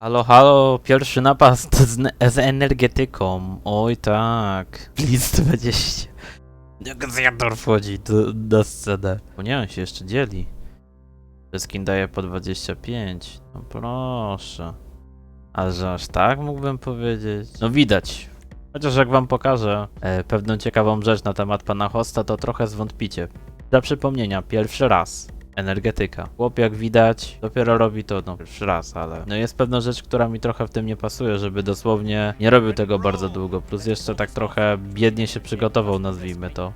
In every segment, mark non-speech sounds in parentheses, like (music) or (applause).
Halo, halo, pierwszy napad z, z energetyką. Oj tak. Blitz 20. Negocjator wchodzi do, do sceny. O nie, on się jeszcze dzieli. Skin daje po 25. No proszę. A że aż tak mógłbym powiedzieć? No widać. Chociaż jak wam pokażę e, pewną ciekawą rzecz na temat pana Hosta, to trochę zwątpicie. Dla przypomnienia, pierwszy raz. Energetyka. Chłop jak widać dopiero robi to no pierwszy raz, ale no jest pewna rzecz, która mi trochę w tym nie pasuje, żeby dosłownie nie robił tego bardzo długo, plus jeszcze tak trochę biednie się przygotował, nazwijmy to.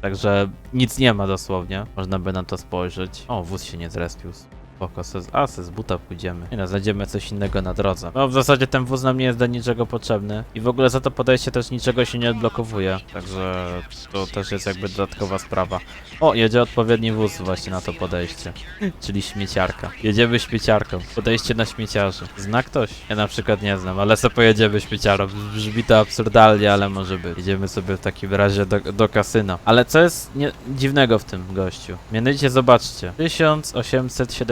Także nic nie ma dosłownie, można by na to spojrzeć. O, wóz się nie zrespił. Spoko, se z, a se z buta pójdziemy. Nie no, znajdziemy coś innego na drodze. No w zasadzie ten wóz nam nie jest do niczego potrzebny. I w ogóle za to podejście też niczego się nie odblokowuje. Także to też jest jakby dodatkowa sprawa. O, jedzie odpowiedni wóz właśnie na to podejście. (laughs) Czyli śmieciarka. Jedziemy śmieciarką. Podejście na śmieciarzy. Zna ktoś? Ja na przykład nie znam, ale se pojedziemy śmieciarą. Brzmi to absurdalnie, ale może być. Jedziemy sobie w takim razie do, do kasyna. Ale co jest nie, dziwnego w tym gościu? Mianowicie zobaczcie. 1817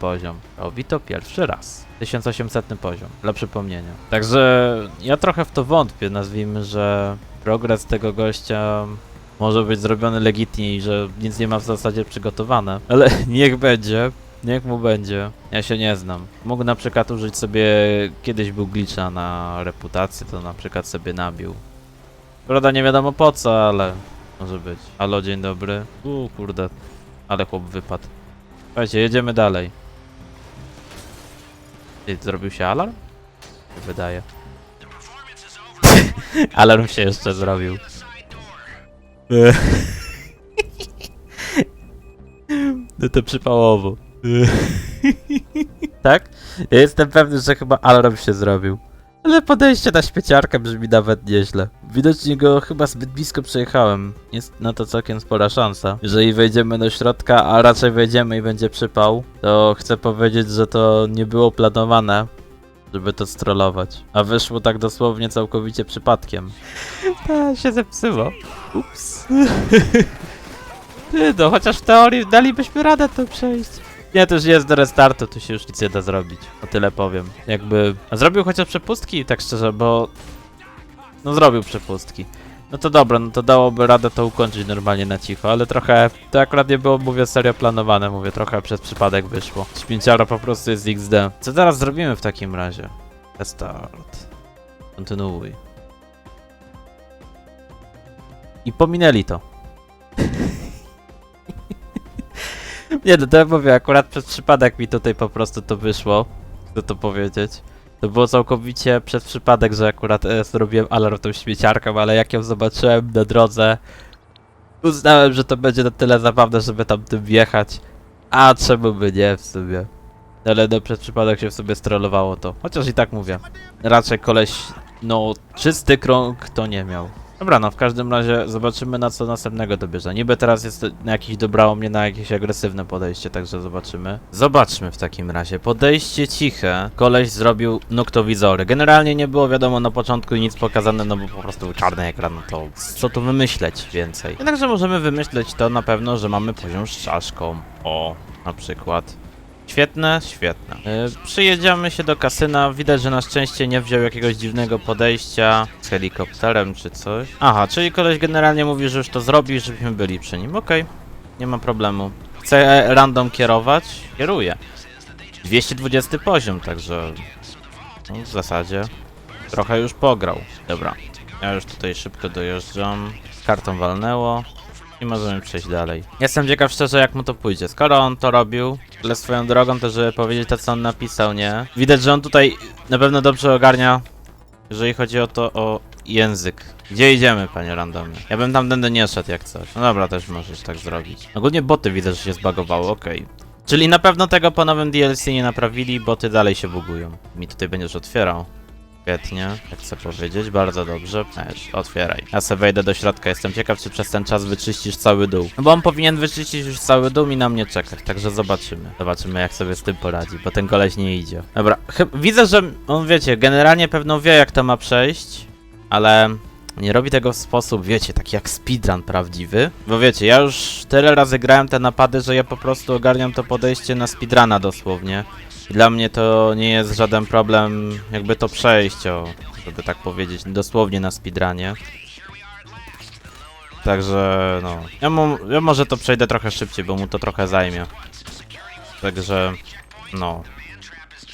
poziom. Robi to pierwszy raz. 1800 poziom, dla przypomnienia. Także ja trochę w to wątpię, nazwijmy, że progres tego gościa może być zrobiony legitnie i że nic nie ma w zasadzie przygotowane. Ale (laughs) niech będzie, niech mu będzie. Ja się nie znam. Mógł na przykład użyć sobie, kiedyś był glitcha na reputację, to na przykład sobie nabił. Prawda nie wiadomo po co, ale może być. Halo, dzień dobry. U kurde, ale chłop wypadł. Słuchajcie, jedziemy dalej. Ty, zrobił się alarm? Wydaje. (laughs) alarm się jeszcze zrobił. (laughs) No to przypałowo. (laughs) tak? Ja jestem pewny, że chyba alarm się zrobił. Ale podejście na śmieciarkę brzmi nawet nieźle. Widocznie go chyba zbyt blisko przejechałem. Jest na to całkiem spora szansa. Jeżeli wejdziemy do środka, a raczej wejdziemy i będzie przypał, to chcę powiedzieć, że to nie było planowane, żeby to strollować. A wyszło tak dosłownie całkowicie przypadkiem. (laughs) Ta się zepsuło. Ups. Ty, (laughs) (laughs) no chociaż w teorii dalibyśmy radę to przejść. Nie, to już jest do restartu, tu się już nic nie da zrobić. O tyle powiem. Jakby... A zrobił chociaż przepustki, tak szczerze, bo... No zrobił przepustki. No to dobra, no to dałoby radę to ukończyć normalnie na cicho, ale trochę... To akurat nie było, mówię, serio planowane, mówię, trochę przez przypadek wyszło. Śmieciara po prostu jest XD. Co teraz zrobimy w takim razie? Restart. Kontynuuj. I pominęli to. (laughs) Nie, no to ja mówię, akurat przez przypadek mi tutaj po prostu to wyszło. Chcę to powiedzieć. To było całkowicie przez przypadek, że akurat e, zrobiłem alarm tą śmieciarką, ale jak ją zobaczyłem na drodze, uznałem, że to będzie na tyle zabawne, żeby tam tym wjechać. A czemu by nie w sumie? Ale no przez przypadek się w sobie strollowało to. Chociaż i tak mówię. Raczej koleś, no czysty krąg to nie miał. Dobra, no w każdym razie zobaczymy na co następnego dobierze. Niby teraz jest na jakiś dobrało mnie na jakieś agresywne podejście, także zobaczymy. Zobaczmy w takim razie. Podejście ciche. Koleś zrobił noktowizory. Generalnie nie było wiadomo na początku nic pokazane, no bo po prostu był czarny ekran, no to co tu wymyśleć więcej. Jednakże możemy wymyśleć to na pewno, że mamy poziom z czaszką. O, na przykład. Świetne, świetne. Yy, przyjedziemy się do kasyna. Widać, że na szczęście nie wziął jakiegoś dziwnego podejścia z helikopterem czy coś. Aha, czyli koleś generalnie mówi, że już to zrobi, żebyśmy byli przy nim. Okej, nie ma problemu. Chce e, random kierować? Kieruje. 220 poziom, także no, w zasadzie trochę już pograł. Dobra, ja już tutaj szybko dojeżdżam. Kartą walnęło. I możemy przejść dalej. Jestem ciekaw szczerze jak mu to pójdzie. Skoro on to robił, ale swoją drogą też, żeby powiedzieć to co on napisał, nie? Widać, że on tutaj na pewno dobrze ogarnia, jeżeli chodzi o to, o język. Gdzie idziemy, panie randomie? Ja bym tamtędy nie szedł jak coś. No dobra, też możesz tak zrobić. Ogólnie boty widzę, że się zbagowały, okej. Czyli na pewno tego po nowym DLC nie naprawili, boty dalej się bugują. Mi tutaj będziesz otwierał. Świetnie, jak chcę powiedzieć, bardzo dobrze. Esz, otwieraj. Ja se wejdę do środka, jestem ciekaw, czy przez ten czas wyczyścisz cały dół. No bo on powinien wyczyścić już cały dół i na mnie czekać, także zobaczymy. Zobaczymy, jak sobie z tym poradzi, bo ten koleś nie idzie. Dobra, widzę, że on, wiecie, generalnie pewno wie, jak to ma przejść, ale nie robi tego w sposób, wiecie, taki jak speedrun prawdziwy. Bo wiecie, ja już tyle razy grałem te napady, że ja po prostu ogarniam to podejście na speedruna dosłownie. Dla mnie to nie jest żaden problem, jakby to przejść, o, żeby tak powiedzieć, dosłownie na speedrunie. Także, no. Ja, mu, ja może to przejdę trochę szybciej, bo mu to trochę zajmie. Także, no.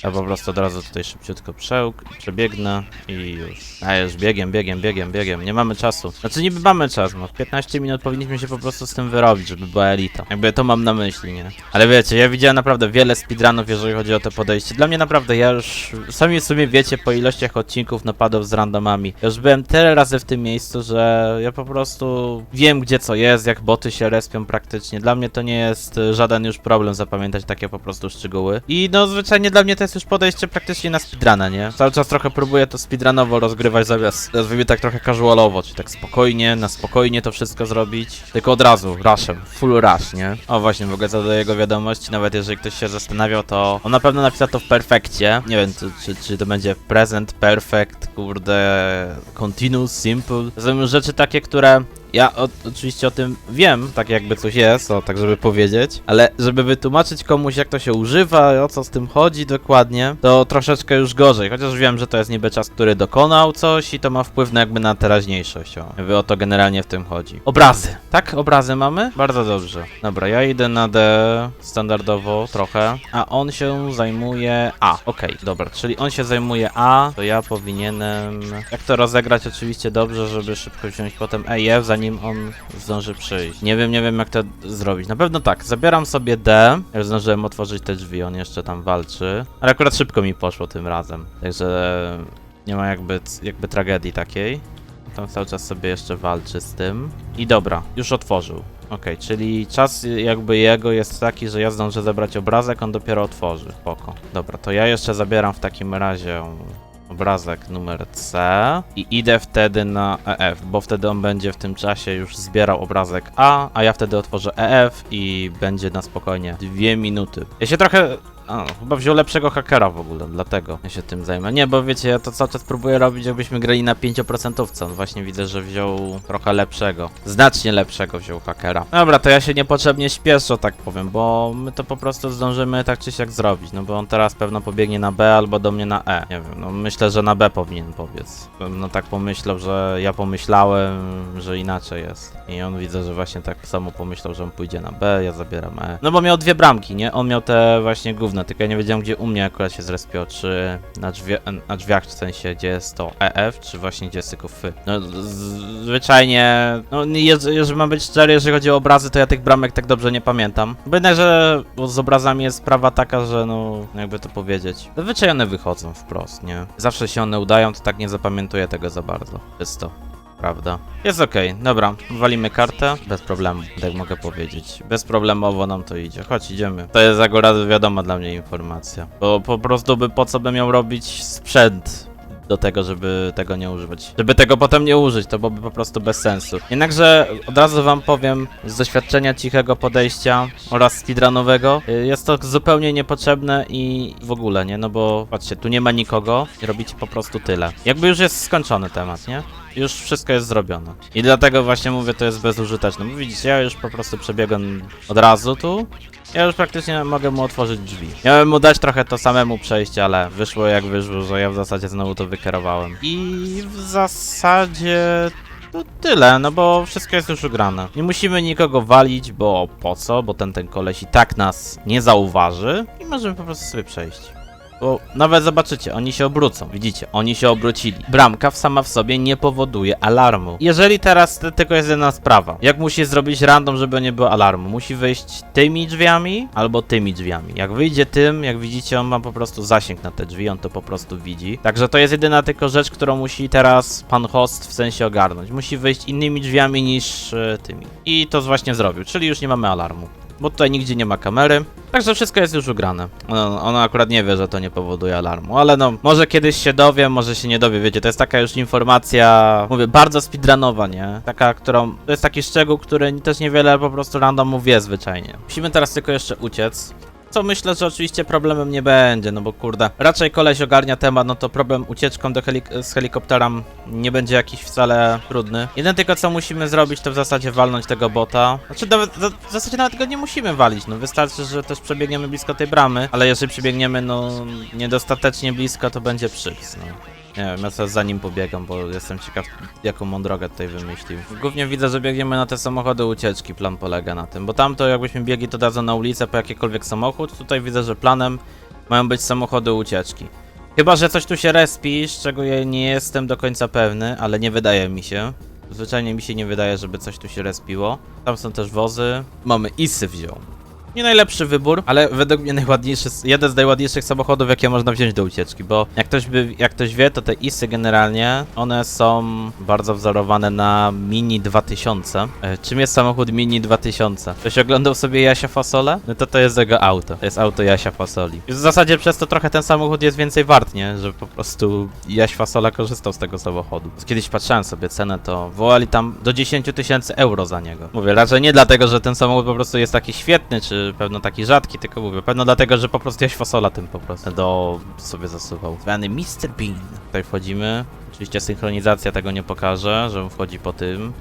Ja po prostu od razu tutaj szybciutko przełk, przebiegnę i już. A już biegiem, biegiem, biegiem, biegiem. Nie mamy czasu. Znaczy niby mamy czas, no w 15 minut powinniśmy się po prostu z tym wyrobić, żeby była elita. Jakby to mam na myśli, nie? Ale wiecie, ja widziałem naprawdę wiele speedrunów, jeżeli chodzi o to podejście. Dla mnie naprawdę, ja już... Sami w sumie wiecie po ilościach odcinków napadów z randomami. Ja już byłem tyle razy w tym miejscu, że ja po prostu wiem gdzie co jest, jak boty się respią praktycznie. Dla mnie to nie jest y, żaden już problem zapamiętać takie po prostu szczegóły. I no zwyczajnie dla mnie to jest już podejście praktycznie na speedruna, nie? Cały czas trochę próbuję to speedrunowo rozgrywać zamiast, nazwijmy tak trochę casualowo, czyli tak spokojnie, na spokojnie to wszystko zrobić. Tylko od razu, rushem, full rush, nie? O właśnie, w ogóle co do jego wiadomości, nawet jeżeli ktoś się zastanawiał, to on na pewno napisał to w perfekcie. Nie wiem, czy, czy, czy to będzie present, perfect, kurde, continuous, simple. Już rzeczy takie, które ja o, oczywiście o tym wiem, tak jakby coś jest, o, tak żeby powiedzieć, ale żeby wytłumaczyć komuś jak to się używa, o co z tym chodzi dokładnie, to troszeczkę już gorzej, chociaż wiem, że to jest niby czas, który dokonał coś i to ma wpływ na jakby na teraźniejszość, o. Jakby o to generalnie w tym chodzi. Obrazy, tak? Obrazy mamy? Bardzo dobrze. Dobra, ja idę na D standardowo trochę, a on się zajmuje A, okej, dobra, czyli on się zajmuje A, to ja powinienem, jak to rozegrać oczywiście dobrze, żeby szybko wziąć potem E i F, zanim on zdąży przyjść. Nie wiem, nie wiem jak to zrobić. Na pewno tak, zabieram sobie D, już zdążyłem otworzyć te drzwi, on jeszcze tam walczy, ale akurat szybko mi poszło tym razem, także nie ma jakby, jakby tragedii takiej. Tam cały czas sobie jeszcze walczy z tym. I dobra, już otworzył. Okej, czyli czas jakby jego jest taki, że ja zdążę zebrać obrazek, on dopiero otworzy. Spoko. Dobra, to ja jeszcze zabieram w takim razie obrazek numer C i idę wtedy na EF, bo wtedy on będzie w tym czasie już zbierał obrazek A, a ja wtedy otworzę EF i będzie na spokojnie dwie minuty. Ja się trochę... A, chyba wziął lepszego hakera w ogóle, dlatego ja się tym zajmę. Nie, bo wiecie, ja to cały czas próbuję robić, jakbyśmy grali na 5%. On właśnie widzę, że wziął trochę lepszego. Znacznie lepszego wziął hakera. Dobra, to ja się niepotrzebnie śpieszę, tak powiem, bo my to po prostu zdążymy tak czy siak zrobić. No bo on teraz pewno pobiegnie na B albo do mnie na E. Nie wiem, no myślę, że na B powinien pobiec. No tak pomyślał, że ja pomyślałem, że inaczej jest. I on widzę, że właśnie tak samo pomyślał, że on pójdzie na B, ja zabieram E. No bo miał dwie bramki, nie? On miał te właśnie tylko ja nie wiedziałem, gdzie u mnie akurat się zrespiło, czy na, drzwie, na drzwiach, w sensie, gdzie jest to EF, czy właśnie gdzie jest tylko FY. No z- zwyczajnie, no jeżeli, mam być szczery, jeżeli chodzi o obrazy, to ja tych bramek tak dobrze nie pamiętam. Bo jednakże z obrazami jest sprawa taka, że no, jakby to powiedzieć, zazwyczaj one wychodzą wprost, nie? Zawsze się one udają, to tak nie zapamiętuję tego za bardzo. Jest to. Prawda. Jest okej, dobra, walimy kartę. Bez problemu, tak mogę powiedzieć. Bezproblemowo nam to idzie. Chodź, idziemy. To jest akurat wiadoma dla mnie informacja. Bo po prostu by po co by miał robić sprzęt do tego, żeby tego nie używać. Żeby tego potem nie użyć, to byłoby po prostu bez sensu. Jednakże od razu wam powiem z doświadczenia cichego podejścia oraz speedrunowego, y, jest to zupełnie niepotrzebne i w ogóle, nie? No bo patrzcie, tu nie ma nikogo robicie po prostu tyle. Jakby już jest skończony temat, nie? Już wszystko jest zrobione. I dlatego właśnie mówię, to jest bezużyteczne. Bo widzicie, ja już po prostu przebiegłem od razu tu. Ja już praktycznie mogę mu otworzyć drzwi. Miałem mu dać trochę to samemu przejść, ale wyszło jak wyszło, że ja w zasadzie znowu to wykierowałem. I w zasadzie to tyle, no bo wszystko jest już ugrane. Nie musimy nikogo walić, bo po co? Bo ten ten koleś i tak nas nie zauważy i możemy po prostu sobie przejść. Bo nawet zobaczycie, oni się obrócą, widzicie, oni się obrócili. Bramka sama w sobie nie powoduje alarmu. Jeżeli teraz tylko jest jedna sprawa, jak musi zrobić random, żeby nie było alarmu? Musi wyjść tymi drzwiami albo tymi drzwiami. Jak wyjdzie tym, jak widzicie, on ma po prostu zasięg na te drzwi, on to po prostu widzi. Także to jest jedyna tylko rzecz, którą musi teraz pan host w sensie ogarnąć. Musi wyjść innymi drzwiami niż e, tymi. I to właśnie zrobił, czyli już nie mamy alarmu bo tutaj nigdzie nie ma kamery. Także wszystko jest już ugrane. Ono, ono akurat nie wie, że to nie powoduje alarmu, ale no, może kiedyś się dowie, może się nie dowie, wiecie, to jest taka już informacja, mówię, bardzo speedrunowa, nie? Taka, którą, to jest taki szczegół, który też niewiele po prostu randomów wie zwyczajnie. Musimy teraz tylko jeszcze uciec. Co myślę, że oczywiście problemem nie będzie, no bo kurde, raczej koleś ogarnia temat, no to problem ucieczką do helik- z helikopterem nie będzie jakiś wcale trudny. Jedyne tylko co musimy zrobić, to w zasadzie walnąć tego bota. Znaczy nawet, w zasadzie nawet go nie musimy walić, no wystarczy, że też przebiegniemy blisko tej bramy, ale jeżeli przebiegniemy, no niedostatecznie blisko, to będzie przyps, no. Nie wiem, ja sobie za nim pobiegam, bo jestem ciekaw, jaką on drogę tutaj wymyślił. Głównie widzę, że biegniemy na te samochody ucieczki, plan polega na tym, bo tam to jakbyśmy biegli to razu na ulicę po jakikolwiek samochód, tutaj widzę, że planem mają być samochody ucieczki. Chyba, że coś tu się respi, z czego ja nie jestem do końca pewny, ale nie wydaje mi się. Zwyczajnie mi się nie wydaje, żeby coś tu się respiło. Tam są też wozy. Mamy Isy wziął. Nie najlepszy wybór, ale według mnie najładniejszy, jeden z najładniejszych samochodów, jakie można wziąć do ucieczki, bo jak ktoś, by, jak ktoś wie, to te ISy generalnie, one są bardzo wzorowane na Mini 2000. E, czym jest samochód Mini 2000? Ktoś oglądał sobie Jasia Fasole? No to to jest jego auto, to jest auto Jasia Fasoli. W zasadzie przez to trochę ten samochód jest więcej wart, nie? Że po prostu Jaś Fasola korzystał z tego samochodu. Kiedyś patrzyłem sobie cenę, to wołali tam do 10 tysięcy euro za niego. Mówię, raczej nie dlatego, że ten samochód po prostu jest taki świetny, czy pewno taki rzadki, tylko mówię, pewno dlatego, że po prostu Jaś Fasola tym po prostu do sobie zasuwał. Zwany Mr. Bean. Tutaj wchodzimy. Oczywiście synchronizacja tego nie pokaże, że on wchodzi po tym.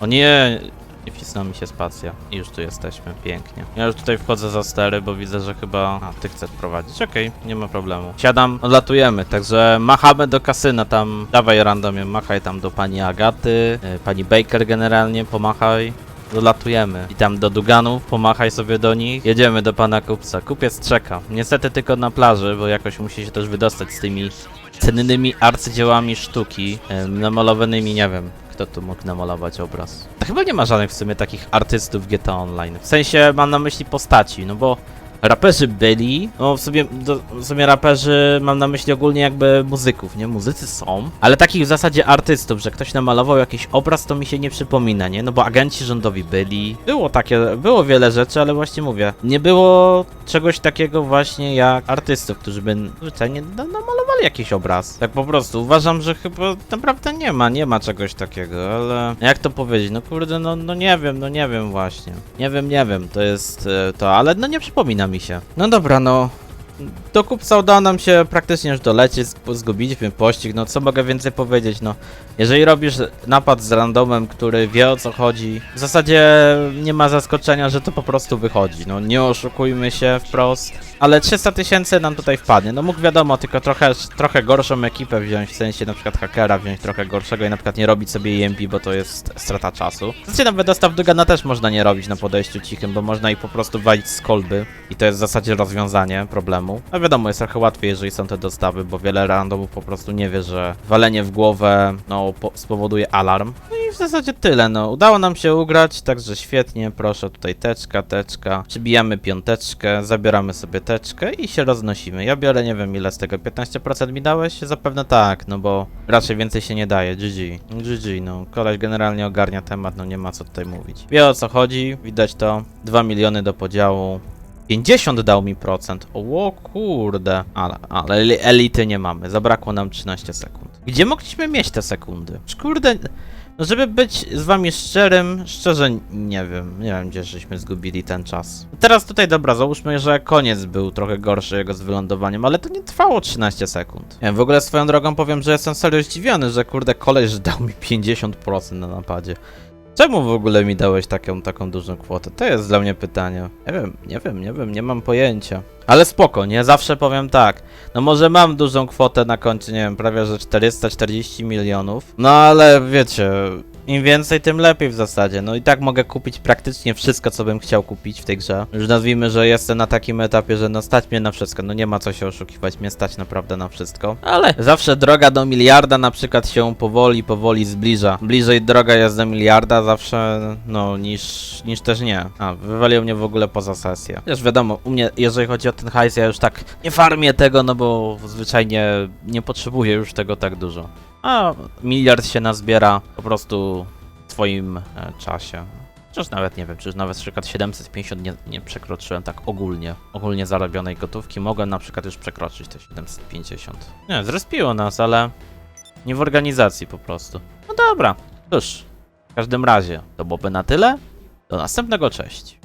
O nie! Nie wcisnęła mi się spacja. I już tu jesteśmy, pięknie. Ja już tutaj wchodzę za stery, bo widzę, że chyba... A, ty chcesz prowadzić. Okej, nie ma problemu. Siadam, odlatujemy, także machamy do kasyna tam. Dawaj randomie, machaj tam do pani Agaty, y, pani Baker generalnie, pomachaj. Dolatujemy. I tam do Duganów, pomachaj sobie do nich. Jedziemy do pana kupca. Kupiec czeka. Niestety tylko na plaży, bo jakoś musi się też wydostać z tymi cennymi arcydziełami sztuki, namalowanymi, nie wiem, kto tu mógł namalować obraz. To chyba nie ma żadnych w sumie takich artystów GTA Online. W sensie mam na myśli postaci, no bo raperzy byli, no w sumie, do, w sumie raperzy mam na myśli ogólnie jakby muzyków, nie? Muzycy są, ale takich w zasadzie artystów, że ktoś namalował jakiś obraz, to mi się nie przypomina, nie? No bo agenci rządowi byli, było takie, było wiele rzeczy, ale właśnie mówię, nie było czegoś takiego właśnie jak artystów, którzy by zwyczajnie na- namalowali jakiś obraz. Tak po prostu, uważam, że chyba naprawdę nie ma, nie ma czegoś takiego, ale jak to powiedzieć, no kurde, no, no nie wiem, no nie wiem właśnie. Nie wiem, nie wiem, to jest e, to, ale no nie przypomina mi się. No dobra, no. Do kupca udało nam się praktycznie już dolecieć, zg- zgubiliśmy pościg, no co mogę więcej powiedzieć, no. Jeżeli robisz napad z randomem, który wie o co chodzi, w zasadzie nie ma zaskoczenia, że to po prostu wychodzi, no nie oszukujmy się wprost. Ale 300 tysięcy nam tutaj wpadnie, no mógł wiadomo, tylko trochę, trochę gorszą ekipę wziąć, w sensie na przykład hakera wziąć trochę gorszego i na przykład nie robić sobie EMP, bo to jest strata czasu. Znaczy nawet dostaw Dugana też można nie robić na podejściu cichym, bo można ich po prostu walić z kolby i to jest w zasadzie rozwiązanie problemu. A wiadomo, jest trochę łatwiej, jeżeli są te dostawy, bo wiele randomów po prostu nie wie, że walenie w głowę, no, po- spowoduje alarm. No i w zasadzie tyle, no. Udało nam się ugrać, także świetnie, proszę, tutaj teczka, teczka. Przybijamy piąteczkę, zabieramy sobie teczkę i się roznosimy. Ja biorę, nie wiem ile z tego, 15% mi dałeś? Zapewne tak, no bo raczej więcej się nie daje, GG. GG, no. Koleś generalnie ogarnia temat, no nie ma co tutaj mówić. Wie o co chodzi, widać to. 2 miliony do podziału. 50 dał mi procent. O kurde. Ale, ale eli- elity nie mamy. Zabrakło nam 13 sekund. Gdzie mogliśmy mieć te sekundy? Kurde. No żeby być z wami szczerym, szczerze nie wiem. Nie wiem gdzie żeśmy zgubili ten czas. Teraz tutaj dobra, załóżmy, że koniec był trochę gorszy jego z wylądowaniem, ale to nie trwało 13 sekund. Nie w ogóle swoją drogą powiem, że jestem serio zdziwiony, że kurde koleś dał mi 50% na napadzie. Czemu w ogóle mi dałeś taką, taką dużą kwotę? To jest dla mnie pytanie. Nie wiem, nie wiem, nie wiem, nie mam pojęcia. Ale spoko, nie? Zawsze powiem tak. No może mam dużą kwotę na koncie, nie wiem, prawie że 440 milionów. No ale wiecie, im więcej, tym lepiej w zasadzie. No i tak mogę kupić praktycznie wszystko, co bym chciał kupić w tej grze. Już nazwijmy, że jestem na takim etapie, że no stać mnie na wszystko. No nie ma co się oszukiwać, mnie stać naprawdę na wszystko. Ale zawsze droga do miliarda na przykład się powoli, powoli zbliża. Bliżej droga jest do miliarda zawsze, no, niż, niż też nie. A, wywalił mnie w ogóle poza sesję. Wiesz, wiadomo, u mnie, jeżeli chodzi o ten hajs, ja już tak nie farmię tego, no bo zwyczajnie nie potrzebuję już tego tak dużo. A miliard się nazbiera po prostu w swoim e, czasie. Chociaż nawet nie wiem, czy nawet na przykład 750 nie, nie przekroczyłem tak ogólnie, ogólnie zarobionej gotówki. Mogłem na przykład już przekroczyć te 750. Nie, zrespiło nas, ale nie w organizacji po prostu. No dobra, cóż, w każdym razie to byłoby na tyle. Do następnego, cześć.